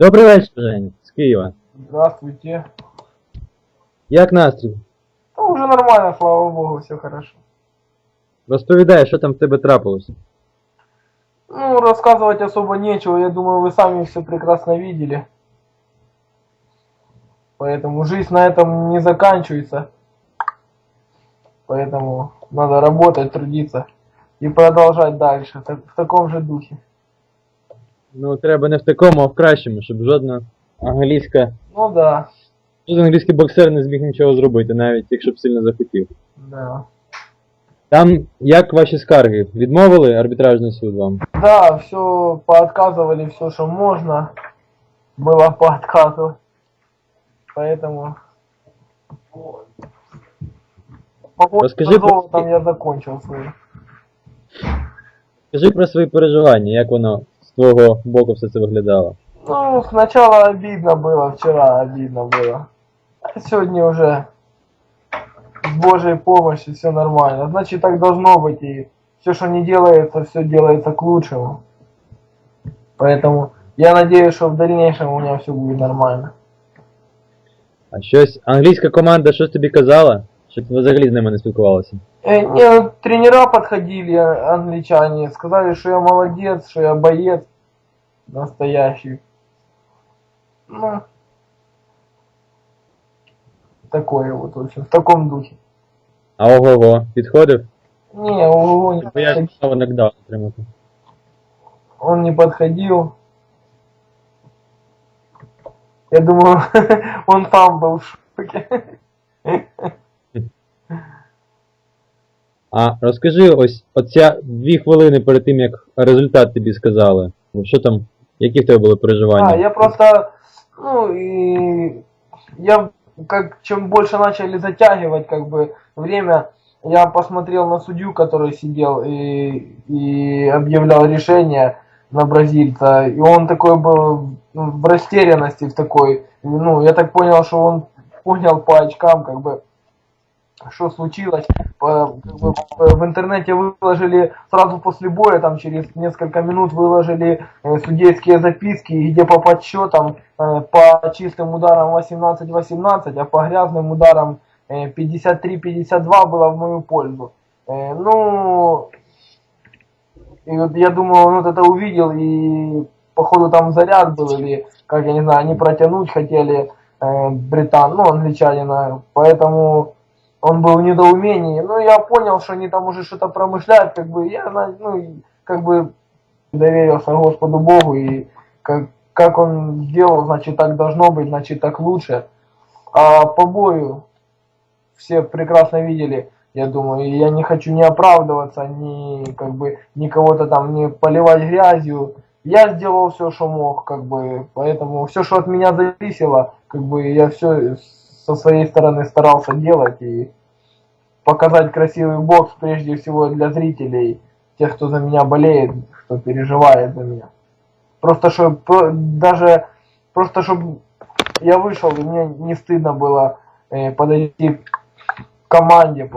Добрий вечір, Жень, з Києва. Здравствуйте. Як настрій? Ну, уже нормально, слава богу, все хорошо. Розповідай, що там в тебе трапилося. Ну, рассказывать особо нечего, я думаю, вы сами все прекрасно видели. Поэтому жизнь на этом не заканчивается. Поэтому надо работать, трудиться и продолжать дальше, так- в таком же духе. Ну, треба не в такому, а в кращому, щоб жодна англійська. Ну да, Жоден англійський боксер не зміг нічого зробити, навіть якщо б сильно захотів. да. Там як ваші скарги? Відмовили арбітражний суд вам? Да, все поотказывали, все, что можно, было поотказывать. Поэтому... По поводу Расскажи про- золотом я закончил свою. Скажи про свої переживання, як воно з твого боку все це виглядало. Ну, сначала обидно было, вчера обидно было. А сегодня уже с Божьей помощью все нормально. Значит, так должно быть. И все, что не делается, все делается к лучшему. Поэтому я надеюсь, что в дальнейшем у меня все будет нормально. А щось англійська команда щось тобі казала? Що ти взагалі з ними не спілкувалася? Э, не, тренера подходили, а- англичане, сказали, что я молодец, что я боец настоящий. Ну, такое вот, в общем, в таком духе. А ого-го, підходив? Не, ого, не Бо я подходил. право нокдаун отримати. он не подходил. Я думаю, он сам был в шоке. А розкажи ось оця дві хвилини перед тим, як результат тобі сказали. Ну, Що там, які в тебе були переживання? А, я просто, ну и я как чем больше начали затягивать как бы время, я посмотрел на судью, который сидел и, и объявлял решение на бразильца, и он такой был ну, в растерянности в такой, ну я так понял, что он понял по очкам как бы что случилось. В- интернете выложили сразу после боя, там через несколько минут выложили э, судейские записки, где по подсчетам э, по чистым ударам 18-18, а по грязным ударам э, 53-52 было в мою пользу. Э, Ну, и вот я думаю, он вот это увидел и походу там заряд был или, как я не знаю, они протянуть хотели э, британ, ну, англичанина, поэтому он был в недоумении. Ну, я понял, что они там уже что-то промышляют, как бы, я, ну, как бы доверился Господу Богу, и как, как он сделал, значит, так должно быть, значит, так лучше. А по бою все прекрасно видели, я думаю, и я не хочу ни оправдываться, ни, как бы, ни кого-то там не поливать грязью. Я сделал все, что мог, как бы, поэтому все, что от меня зависело, как бы, я все со своей стороны старался делать и показать красивый бокс прежде всего для зрителей, тех, кто за меня болеет, кто переживает за меня. Просто чтобы даже просто чтобы я вышел и мне не стыдно было э, подойти к команде,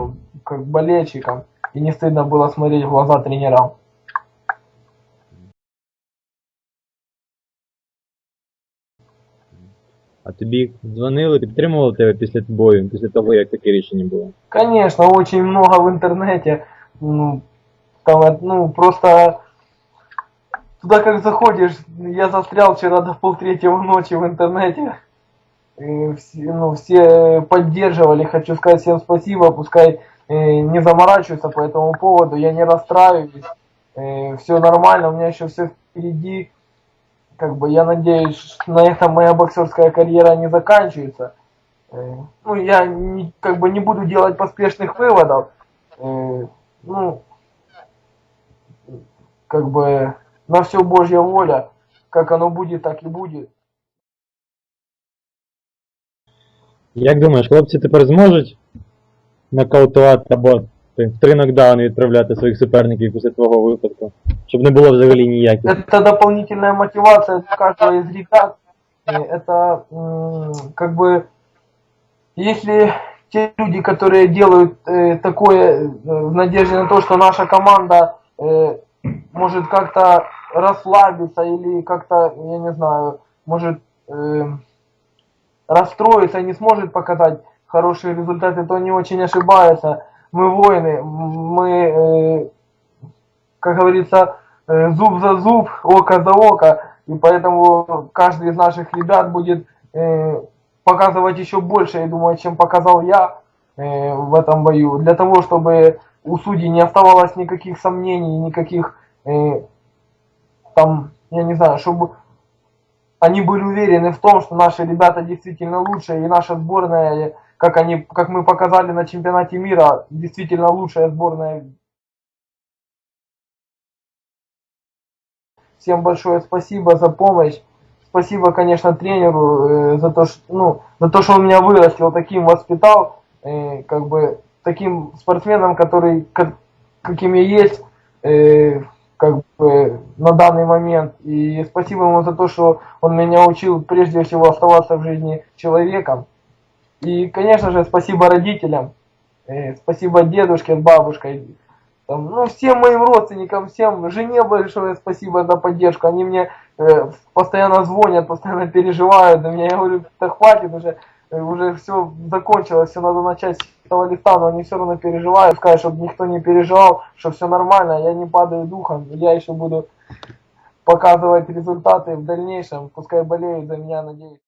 как болельщикам, и не стыдно было смотреть в глаза тренерам. А тобі дзвонили, підтримували тебе після бою, після того, як таке рішення було? Конечно, очень много в интернете. Ну, там, э, ну, просто туда как заходишь, я застрял вчера до полтретьего ночи в интернете. И все, ну, все поддерживали, хочу сказать всем спасибо, пускай э, не заморачиваются по этому поводу, я не расстраиваюсь, все нормально, у меня еще все впереди, как бы я надеюсь, на этом моя боксерская карьера не заканчивается. Э, ну, я не, как бы не буду делать поспешных выводов. Э, ну, как бы на все Божья воля. Как оно будет, так и будет. Як думаєш, хлопці тепер зможуть нокаутувати або ти, в три нокдауни відправляти своїх суперників після твого випадку? Щоб не було взагалі ніяких. Это дополнительная мотивация для каждого из ребят. Э, Это м, как бы если те люди, которые делают э, такое э, в надежде на то, что наша команда э, может как-то расслабиться или как-то, я не знаю, может э, расстроится и не сможет показать хорошие результаты, то не очень ошибается. Мы воины, мы, э, как говорится, э, зуб за зуб, око за око, и поэтому каждый из наших ребят будет э, показывать еще больше, я думаю, чем показал я в этом бою, для того, чтобы у судей не оставалось никаких сомнений, никаких там, я не знаю, чтобы они были уверены в том, что наши ребята действительно лучшие, и наша сборная, как, они, как мы показали на чемпионате мира, действительно лучшая сборная. Всем большое спасибо за помощь. Спасибо, конечно, тренеру э, за то, что, ну, за то, что он меня вырастил, таким воспитал, э, как бы таким спортсменом, который, как- каким я есть, э, как бы на данный момент. И спасибо ему за то, что он меня учил прежде всего оставаться в жизни человеком. И, конечно же, спасибо родителям, э, спасибо дедушке с бабушкой, там, ну, всем моим родственникам, всем, жене большое спасибо за поддержку. Они мне э, постоянно звонят, постоянно переживают. за меня я говорю, да хватит уже, э, уже все закончилось, все надо начать с этого листа, но они все равно переживают, сказать, чтобы никто не переживал, что все нормально, я не падаю духом, я еще буду показывать результаты в дальнейшем, пускай болеют за меня, надеюсь.